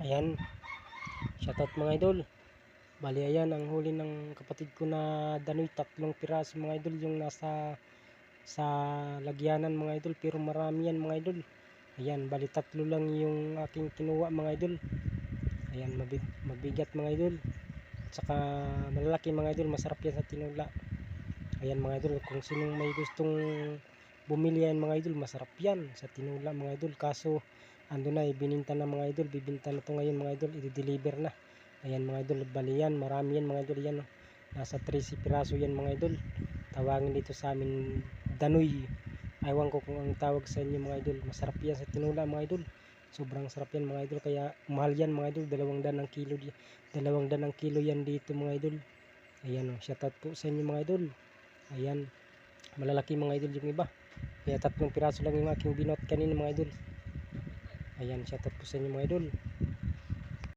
Ayan. Shoutout mga idol. Bali ayan ang huli ng kapatid ko na danoy tatlong piraso mga idol yung nasa sa lagyanan mga idol pero marami yan mga idol. Ayan bali tatlo lang yung aking kinuha mga idol. Ayan mabig, mabigat mga idol. At saka malalaki mga idol masarap yan sa tinula. Ayan mga idol kung sinong may gustong bumili yan mga idol masarap yan sa tinula mga idol kaso ando na ibininta na mga idol bibinta na to ngayon mga idol i-deliver na. Ayan mga idol bali yan marami yan mga idol yan oh. nasa 13 piraso yan mga idol. Tawagin dito sa amin danoy. Aywan ko kung ang tawag sa inyo mga idol. Masarap yan sa tinula mga idol. Sobrang sarap yan mga idol kaya mahal yan mga idol. Dalawang dan ang kilo dalawang dan ang kilo yan dito mga idol. Ayan oh shoutout po sa inyo mga idol. Ayan malalaki mga idol yung iba. Kaya tatlong piraso lang yung aking binot kanina mga idol ayan po sa inyo mga idol